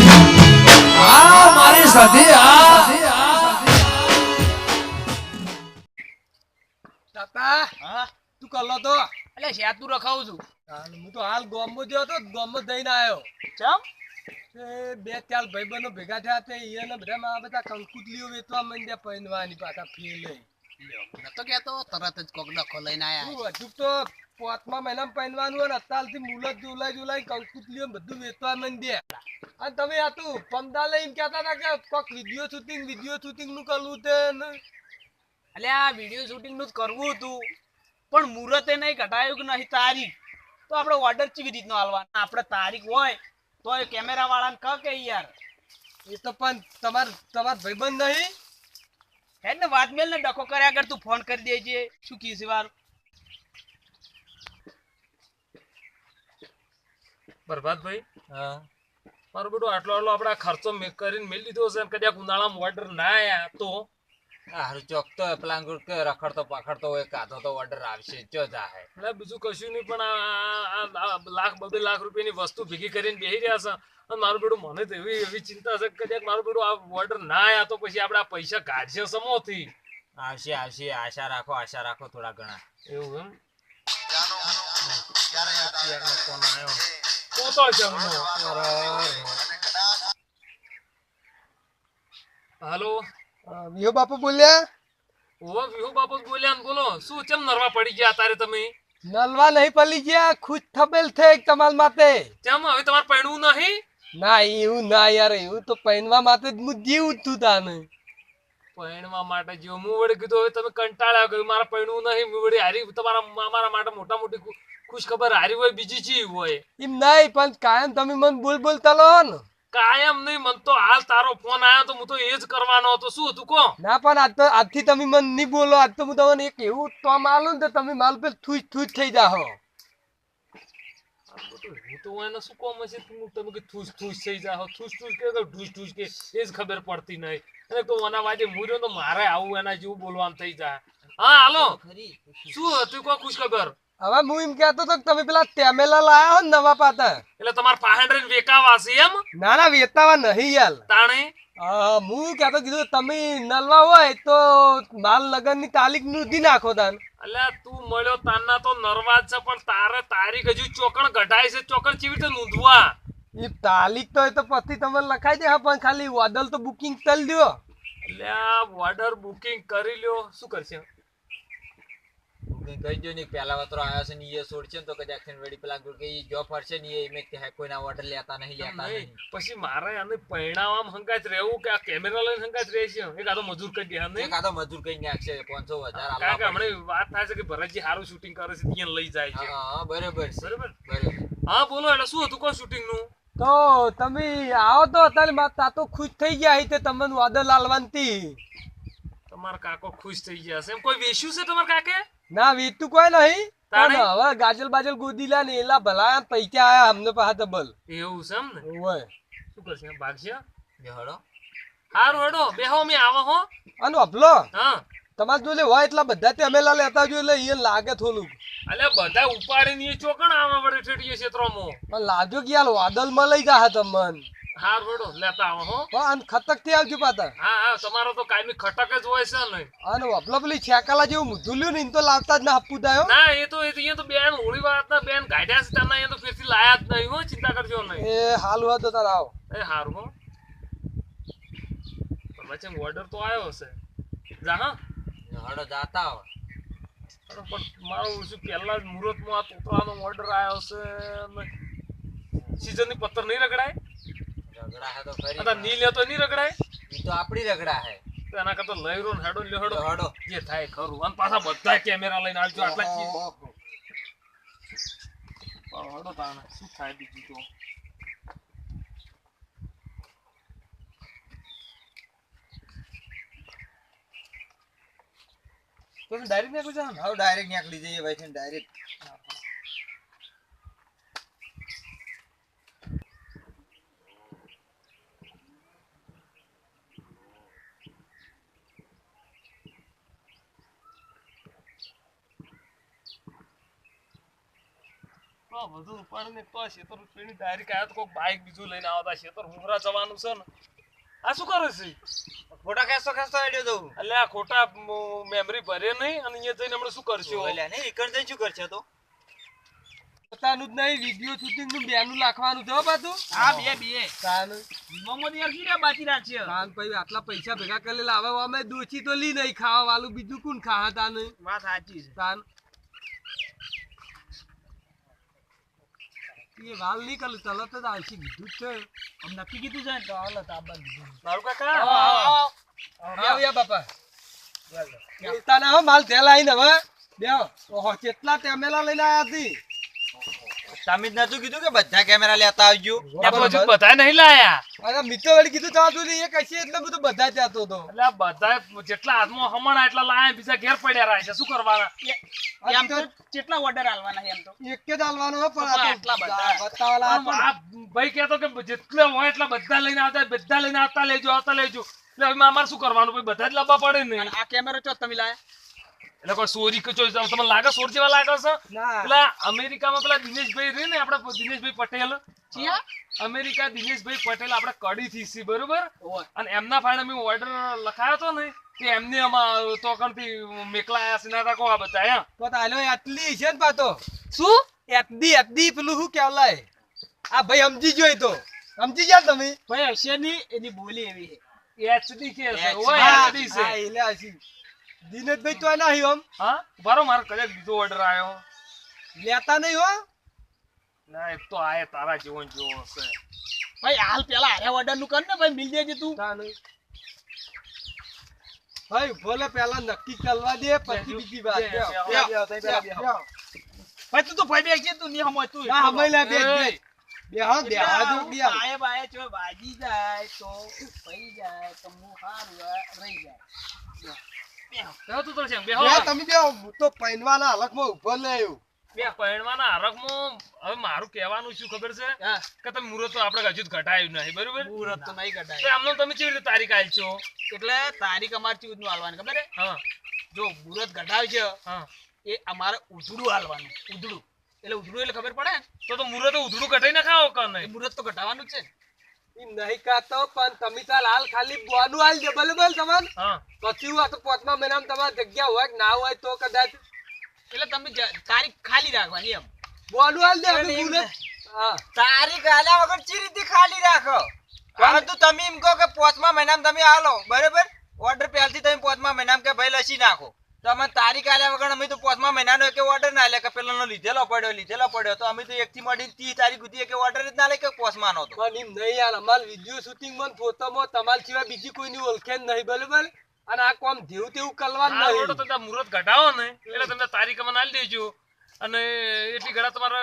આ મારી સધી આ. તાતા હા? તું કલ્લો તો? એટલે શેતું રખાવું છું. હાલ, હું તો હાલ ગોમમાં ગયો હતો ગોમમાં દઈને આવ્યો ચમ? તે બે ચાર ભાઈબંધો ભેગા થયા તે ઈયોને બધા બધા કંકુતલીઓ વેચવા માંડ્યા પહેરવાની પાછા ફી લઈ આ વીડિયો શૂટિંગ વીડિયો કરવું હતું. પણ મુહૂર્તે નહીં ઘટાયું કે નહીં તારીખ. તો આપણે ઓર્ડર કેવી રીતનો હાલવાનો? આપણે તારીખ હોય તો એ કેમેરા વાળાને કહે કે યાર, એ તો પણ તમાર તમાર ભાઈબંધ નહીં. હેડ ને વાત મેલ ને ડખો કર્યા કર તું ફોન કરી દેજે. શું કીધું વાર? બરબાદભાઈ મારો બેટો આટલો આટલો આપણે ખર્ચો કરીને મેળ લીધો છે કદાચ ઉનાળામાં ઓર્ડર ના આયા તો? હારું ચોકતો પેલા કે રખડતો પખડતો હોય કાધો તો ઓર્ડર આવશે ચો જાહે. એટલે બીજું કશું નહીં પણ આ- લાખ બબે લાખ રૂપિયાની વસ્તુ ભેગી કરીને બેહી રહ્યા છે. અને મારું બેડું મને તો એવી એવી ચિંતા છે કે મારું બેડું આ ઓર્ડર ના આવ્યા તો પછી આપણે આ પૈસા કાઢશે સમોથી આવશે આવશે આશા રાખો આશા રાખો થોડા ઘણા. એવું એમ? ફોન આવ્યો પોતો. હાલો. વિહો બાપુ બોલ્યા? ઓવા વિહુ બાપુ બોલ્યા ને બોલો. શું ચમ નરવા પડી ગયા તારે તમે? નલવા નહીં પડી ગયા ખુશ થબેલ થઈ તમાર માથે. ચમ હવે તમારે પૈણવું નહીં? ના એવું ના યાર એવું તો પહેરવા માટે જ હું જીવું તું તાને. પૈણવા માટે જો હું વળી કીધું હવે તમે કંટાળ્યા ગયું મારે પૈણવું નહીં. હું વળી હારી તમારા અમારા માટે મોટા મોટી ખુશ ખબર હારી હોય બીજી ચી હોય. એમ નહીં પણ કાયમ તમે મને બોલ બોલતા લો ને. કાયમ નહીં મન તો હાલ તારો ફોન આવ્યો તો હું તો એ જ કરવાનો હતો. શું હતું કો ના પણ આજ તો આજથી તમે મને નહીં બોલો. આજ તો હું તમને એક એવું તો માલું ને તમે માલ પે થૂજ થૂજ થઈ જાહો. હું તો એને શું કોમ હશે? તમે કે થૂસ થૂસ થઈ જાઓ થૂસ થૂસ કે કે ઢૂસ ઢૂસ કે. એ જ ખબર પડતી નહીં. અને તો એના વાજે મૂર્યો તો મારે આવું એના જેવું બોલવાનું થઈ જાય. હા હાલો. શું હતું કો ખુશ ખબર હવે હું એમ કહેતો તો તમે પેલા ટેમેલા લાયા હો નવા પાતા. એટલે તમારે ફાહેન્ડ વેકાવા છે એમ? ના ના વેતાવા નહીં યાર. તાણે? હું કહેતો કીધું તમે નલવા હોય તો માલ લગનની તારીખ નોંધી નાખો તાન. અલ્યા તું મળ્યો તારના તો નરવાજ છે પણ તારે તારીખ હજુ ચોકણ ઘટાય છે ચોકણ ચીવી તો નોંધવા એ તારીખ તો એ તો પછી તમે લખાઈ દે પણ ખાલી વાદળ તો બુકિંગ કરી દો અલ્યા ઓર્ડર બુકિંગ કરી લ્યો. શું કરશે? કહી દો ને પહેલા વાતરો આવ્યો છે ને એ છોડશે ને તો કદાચ થઈને વળી પેલા કે એ જો ફરશે ને એ મેં કે કોઈના ઓર્ડર લેતા નહીં લેતા નહીં. પછી મારે આને પરિણામ હંગાત રહેવું કે આ કેમેરા લઈને હંગાત રહે છે? એક આ મજૂર કરી દે નહીં? એક આ મજૂર કઈ નાખશે પાંચસો હજાર કારણ કે હમણાં વાત થાય છે કે ભરતજી સારું શૂટિંગ કરે છે ત્યાં લઈ જાય છે. હા બરાબર બરાબર? હા બોલો એટલે શું હતું કોણ શૂટિંગનું તો તમે આવો તો અત્યારે મારા તાતો ખુશ થઈ ગયા તે તમને વાદળ લાલવાનથી તમારા કાકો ખુશ થઈ ગયા છે એમ કોઈ વેશ્યું છે તમારા કાકે? ના વેચતું કોઈ નહીં. પણ હવે ગાજલ બાજલ ગોદીલા ને એલા ભલા પૈસા આયા અમને પાસે ડબલ એવું છે એમ ને? ઓય શું કરશે? ભાગશે? જો હારું હેડો બેહો અમે આવો હો. અનો અભલો. હા. તમારે જોડે હોય એટલા બધા તે અમે લેતા જોઈએ એટલે એ લાગે થોડુંક. એટલે બધા ઉપાડીને એ ચોકણ આવા વડે ઠેઠીએ ક્ષેત્રોમાં? પણ લાજો કે યાર વાદળમાં લઈ જા તમને. હાર વડો લેતા આવો હો. પણ ખતકથી આવજો પાતા હા હા તમારો તો કાયમી ખટક જ હોય છે ને. અને અભલો પેલી છેકાલા જેવું મુધુલ્યું ને તો લાવતા જ ના આપવું દાયો ના એ તો એ તો તો બેન હોળી વાત બેન ગાઢ્યા છે તને એ તો ફેરથી લાયા જ નહીં હો ચિંતા કરજો નહીં. એ હાલ હોય તો તારા આવો. એ હારું હો. વચ્ચે ઓર્ડર તો આવ્યો હશે. જા હા. હળો જાતા હો પણ મારું શું પહેલા જ મુહૂર્તમાં આ તોતરાનો ઓર્ડર આવ્યો છે સીઝનની પત્તર નહીં રગડાય? રગડા હે તો ખરી અથવા ની લે તો નહીં રગડાય? ઈ તો આપણી રગડા હે. તો એના કરતા રહ્યો ને હેડો લેહડો હેડો. જે થાય ખરું. અને પાછા બધા કેમેરા લઈને આવજો આટલા ચીજ. હેડો તાણે શું થાય બીજું તો? તમે ડાયરેક્ટ નાખો છો ને? હવે ડાયરેક્ટ નીકળી જઈએ ભાઈ છે ડાયરેક્ટ બધું પણ તો શેતર ડાયરેક્ટ આવ્યા તો કોઈક બાઇક બીજું લઈને આવતા શેતર હુમરા જવાનું છે ને. આ શું કરે છે? ફોટા ખેંચતો ખેંચતો હેડ્યો દઉં એટલે આ ખોટા મેમરી ભરે નહીં અને અહીંયા જઈને આપણે શું કરશું એટલે નહીં ઈકણ જઈને શું કરશે તો? પોતાનું જ નહીં વીડિયો શૂટિંગનું બેનું નાખવાનું જો પાછું. હા બે બે. તાન. મોહમ્મદ યાર કી રે બાકી રાખશે. તાન પછી આટલા પૈસા ભેગા કરી લાવે અમે દોચી તો લી નહીં ખાવા વાળું બીજું કોણ ખાવા નહીં વાત સાચી છે. તાન એ વાલ નહીં કરું તરત જ આવશે કીધું છે. આમ નક્કી કીધું છે ને તો હાલો તો આબા કીધું મારું કાકા? આવ્યા બાપા. બોલતા ના હો માલ થેલા આઈને હવે. બેહો. કેટલા ટેમેલા લઈને આવ્યા હતી તમે જ નતું કીધું કે બધા કેમેરા લેતા આવજો. હજુ બધા નહીં લાયા? અરે મિત્રો વળી કીધું ત્યાં તું એ કશી એટલે બધું બધા જતો હતો એટલે બધા જેટલા હાથમાં હમણાં એટલા લાયા બીજા ઘેર પડ્યા રહ્યા છે. શું કરવાના? એમ તો કેટલા ઓર્ડર આલવાના એમ તો? એક જ આલવાનો પણ આટલા બધા. બતાવાલા આમ આ ભાઈ કહેતો કે જેટલા હોય એટલા બધા લઈને આવતા બધા લઈને આવતા લેજો આવતા લેજો. એટલે હવે અમારે શું કરવાનું? ભાઈ બધા જ લાવવા પડે ને. આ કેમેરો ચો તમે લાયા? એટલે કોઈ સોરી કે તમને લાગે સોર જેવા લાગે છે? પેલા અમેરિકામાં પેલા દિનેશભાઈ રે ને આપડા દિનેશભાઈ પટેલ. અમેરિકા દિનેશભાઈ પટેલ આપણે કડી થી છે બરોબર અને એમના ફાળે મેં ઓર્ડર લખાયો હતો ને તે એમને આમાં તોકણથી મેકલાયા છે ના કો આ બધા તો તાલો એટલી છે ને પાતો શું? એતદી એતદી પેલું શું કેવલાય આ ભાઈ સમજી જોઈ તો. સમજી ગયા તમે? ભાઈ હશે ની એની બોલી એવી છે. એચડી કે છે ઓય એચડી છે. એટલે હસી. દિનેશભાઈ તો ના આમ હા બારો મારો કદાચ બીજો ઓર્ડર આવ્યો લેતા નહીં હો ના એક તો આય તારા જીવન જેવો હશે ભાઈ હાલ પેલા આરે ઓર્ડરનું કર ને ભાઈ મિલ જાય તું. ભાઈ ભલે પેલા નક્કી કરવા દે પછી બીજી વાત બે, બે. ભાઈ તું તો ભાઈ બેગ છે તું નહીં સમજ તું ના, હમાઈ લે, બેહ, એય. બેહ. બેહો, દો, બેહો. આયે બાયે જો વાજી જાય તો પઈ જાય તો મુ હારું રહી જાય બેહો. તું તો છે બેહો બેહો, તમે બેહો. હું તો પૈનવાના હાલતમાં ઊભો નહીં બે પરણવાના હરખમાં હવે મારું કહેવાનું શું ખબર છે? કે તમે મુહૂર્ત તો આપણે હજુ ઘટાયું નહીં બરોબર? મુહૂર્ત તો નહીં તો આમનો તમે કેવી રીતે તારીખ આલી છો? એટલે તારીખ અમારે ચૂજનું હાલવાની ખબર હે હા. જો મુહૂર્ત ઘટાવ છે હા. એ અમારે ઉધડું હાલવાનું ઉધડું. એટલે ઉધડું એટલે ખબર પડે તો તો મુહૂર્ત ઉધડું ઘટાઈ ના ખાવ કે નહીં? મુહૂર્ત તો ઘટાવાનું છે નહીં કાતો પણ તમે ચાલ હાલ ખાલી બોનું હાલ દે બરોબર તમારે તમાર પછી હું આ તો પાંચમા મહિનામાં તમારે જગ્યા હોય ના હોય તો કદાચ એટલે તમે તારીખ ખાલી રાખવાની એમ. બોનું હાલ દે અમે એમ તારીખ આલ્યા વગર ચી રીતે ખાલી રાખો? પરંતુ તમે એમ કહો કે પાંચમા મહિનામાં તમે આલો બરાબર? ઓર્ડર પહેલથી તમે પાંચમા મહિનામાં કે ભાઈ લસી નાખો. તો અમે તારીખ આલ્યા વગર અમે તો પાંચમા મહિનાનો એક ઓર્ડર ના લે કે પેલાનો લીધેલો પડ્યો લીધેલો પડ્યો. તો અમે તો એક થી મળી ત્રીસ તારીખ સુધી એક ઓર્ડર જ ના લે કે પાંચમાનો તો પણ એમ નહીં યાર અમાર વીડિયો શૂટિંગમાં ફોટોમાં તમારા સિવાય બીજી કોઈની ઓળખે નહીં બરોબર? અને આ કોમ જેવું તેવું નહીં. ઓર્ડર મુહૂર્ત ઘટાવો ને એટલે તમને તારીખ મને આલી દેજો. અને એટલી ઘડા તમારે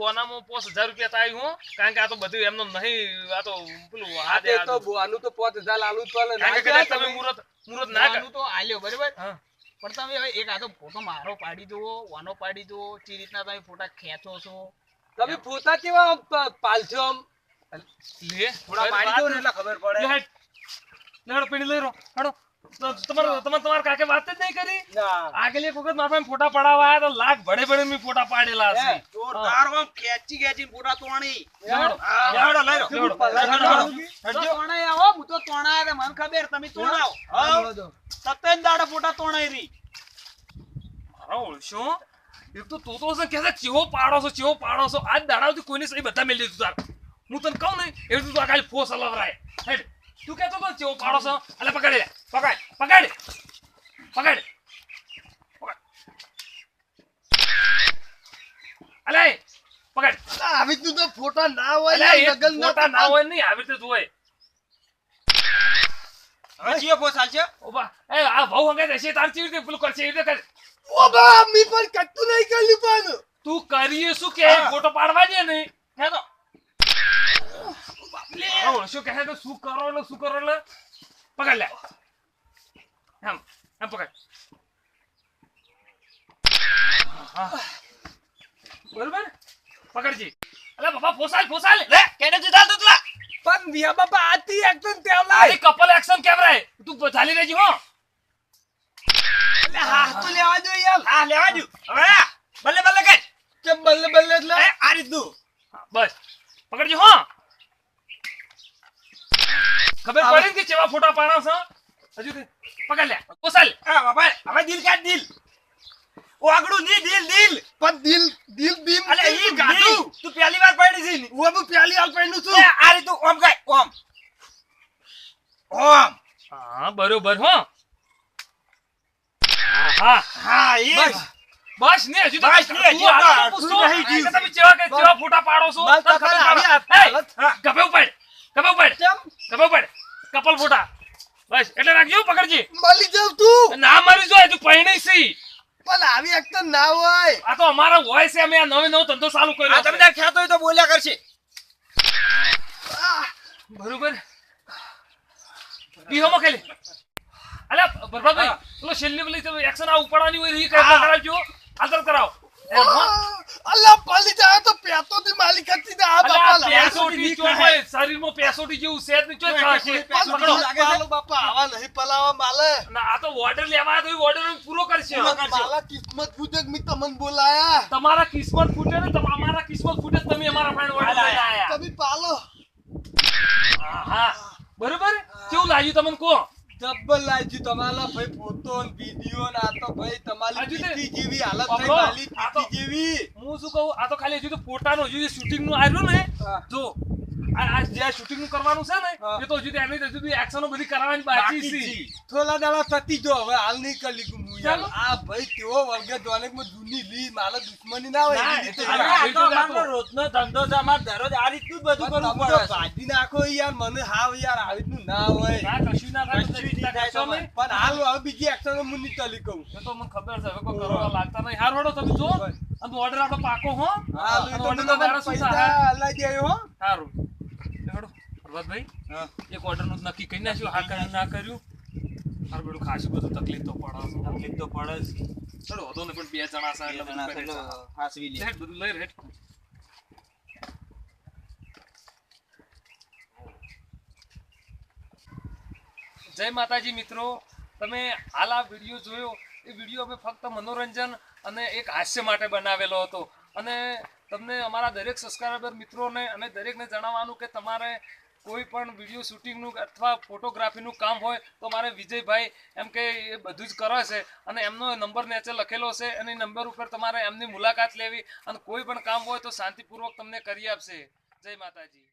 બોનામાં પાંચ હજાર રૂપિયા થાય હું કારણ કે આ તો બધું એમનો નહીં આ તો પેલું આ તો બોનું તો પાંચ હજાર લાલુ તમે તમે. મુહૂર્ત મુહૂર્ત ના કર તો આલ્યો બરાબર? હા. પણ તમે હવે એક આ તો ફોટો મારો પાડી દો વાનો પાડી દો જે રીતના તમે ફોટા ખેંચો છો. તમે ફોટા કેવા પાલશો આમ? લે થોડા પાડી દો ને એટલે ખબર પડે. લે હેડ. લે હેડો પેલી લઈ રો હડો તમારે તમારે તમારા કાકે વાત જ નહીં કરી? આગળ એક વખત મારા ફોટા પડાવવા આવ્યા તો લાખ ભડે ભડે મેં ફોટા પાડેલા છે. જોરદાર આમ ખેંચી ખેંચી ફોટા તોણી. યાર, લેવડો, લઈ લો. કેવું લેવડો, પલાળ લેવડો. વાળું બી? તો તોણાઈ આવો હું તો તોણાય મને ખબર તમે તોણાવ. હા, દો. સત્તન દાડા ફોટા તોણાઈ રહી મારો ઓળશો એક તો તું તો કે છે ચેવો પાડો છો ચેવો પાડો છો? આજ દાડાથી કોઈને સહી બધા મેલી દીધું તાર. હું તને કહું ને એવું તું તો ખાલી ફોસ હલાવરાય હેડ. તું કહેતો તો ચેવો પાડો છો? અલે પકડી લે પકડ. પકડ. પકડ. અલે પકડ. આવી તો ફોટા ના હોય અલે લગન ના હોય નહીં આવી રીતે જ હોય. હવે જીઓ પોસ હાલશે ઓબા એ આ ભાવ હંગાઈ રહેશે તાર ચીવી રીતે પેલું કરશે? રીતે કર. ઓ બા મી પણ કટતું નહીં કર્યું પણ. તું કરીએ શું કે? ફોટો પાડવા દે ને હે તો. બાપલે શું કહે તો શું કરો એટલે શું કરો એટલે? પકડ લે. પકડ. બરોબર? પકડજી. અલે બાપા ફોસાલ ફોસાલ. લે કેને જીતા તું પણ વિયા બાપા આતી એકદમ આલી કપલ એક્શન કેમ રહે તું ચાલી લેજી હો. એટલે હા તો લેવા દો યાર. હા લેવા દો હવે બલ્લે બલ્લે કર. કે બલ્લે બલ્લે એટલે? આ રીતનું. બસ. પકડજો હો. ખબર પડી કે ચેવા ફોટા પાડો છો? હજુ પકડ લે. કોસલ. હા બાપા હવે દિલ કાઢ દિલ. ઓગળું ની દિલ દિલ. પણ દિલ દિલ બીમ અલે ઈ દિલ? તું પહેલી વાર પડી છે. ઓ હું પહેલી પ્યાલી હાલ પહેર્યું છું આ રીતનું ઓમ ગાય ઓમ. ઓમ હા બરોબર હો. હા. હા એ બસ. બસ ને હજુ તો બસ ને, હજુ તો તમે કે ફોટા પાડો છો મારે ખબર આવી પડે. આ એય, હાલત. હા. ગભે ઉપાડ ગભે ઉપાડ ગભે ઉપાડ. કપલ ફોટા. બસ એટલે રાખજો પકડજી. મળી જાવ તું. ના મારી જો હજુ પૈણી સી. પણ આવી એક તો ના હોય. આ તો અમારા હોય છે અમે આ નવે નવો ધંધો ચાલુ કર્યો. તમને ખ્યાત હોય તો બોલ્યા કરશે. બરોબર. બીહો ખાલી અલ્યા બરબાદભાઈ પેલો છેલ્લી પેલી તમે એક્શન આ ઉપાડવાની હોય એ કઈ કરાવજો હાલતર કરાવો. અલ્લા પલી જાય તો પેતો થી માલિક હતી ને આ બાપા આ લવાય ચોય હોય, શરીરમાં પેસોટી જેવું છે જ ચોય ખાશે. પકડો. બાપા આવા નહીં પલાવા માલે. ના, આ તો order લેવા તો એ પૂરો કરશે. માલા કિસ્મત પૂજક મી તમને બોલાયા. તમારા કિસ્મત ફૂટે ને તમારા અમારા કિસ્મત ફૂટે તમે અમારા પાસે ઓર્ડર આયા. તમે પાલો. હા, હા. બરોબર? કેવું લાગ્યું તમને કહો? ડબલ લાગ્યું તમારા ભાઈ ફોટો ને વીડિયો ને આ તો ભાઈ તમારી પીટી જેવી હાલત થઈ. મારી આ જેવી. હું શું કહું? આ તો ખાલી હજુ તો ફોટાનું હજુ શૂટિંગનું આવ્યું ને જો આ આ જે શૂટિંગનું કરવાનું છે ને એ તો હજુ એની હજુ એક્શનો બધી કરવાની બાકી બાકી છે. છે. થોડા દાડા થતી જો હવે હાલ નહીં કરી લીધું હું આ ભાઈ કેવો વર્ગે જોને માં જૂની લી મારા દુશ્મની ના હોય ના, એવી એ તો રીતે અરે યાર. આ તો અમારો રોજનો ધંધો છે અમારે દરરોજ આ રીતનું બધું કરવું પડે. ભાજી નાખો યાર મને હાવ યાર આવી રીતનું ના હોય. કશું ના થાય તો કશું ચિંતા નહીં થાય કરશો તમે. નહીં. પણ હાલ હવે બીજી એક્શન હું નહીં ચાલી કહું તો મને ખબર છે હવે કોઈ કરવા લાગતા નહીં. હાર વડો તમે જો અને ઓર્ડર આપણો પાકો હો. તો? પૈસા દે હો. સારું પ્રભાતભાઈ એક ઓર્ડરનું નક્કી કરી નાખ્યું હા કર્યું ના કર્યું. મારું બધું ખાસું બધું તકલીફ તો પડે તકલીફ તો પડે ચલો વધો ને પણ બે જણા સા એટલે જણા એટલે છે. લે. બધું લઈ રેટ જય માતાજી મિત્રો તમે હાલ આ વીડિયો જોયો? એ વીડિયો અમે ફક્ત મનોરંજન અને એક હાસ્ય માટે બનાવેલો હતો. અને તમને અમારા દરેક સબસ્ક્રાઈબર મિત્રોને અને દરેકને જણાવવાનું કે તમારે કોઈ પણ વીડિયો શૂટિંગનું અથવા ફોટોગ્રાફીનું કામ હોય તો મારે વિજયભાઈ એમ કે એ બધું જ કરે છે. અને એમનો નંબર નીચે લખેલો છે અને નંબર ઉપર તમારે એમની મુલાકાત લેવી અને કોઈ પણ કામ હોય તો શાંતિપૂર્વક તમને કરી આપશે. જય માતાજી.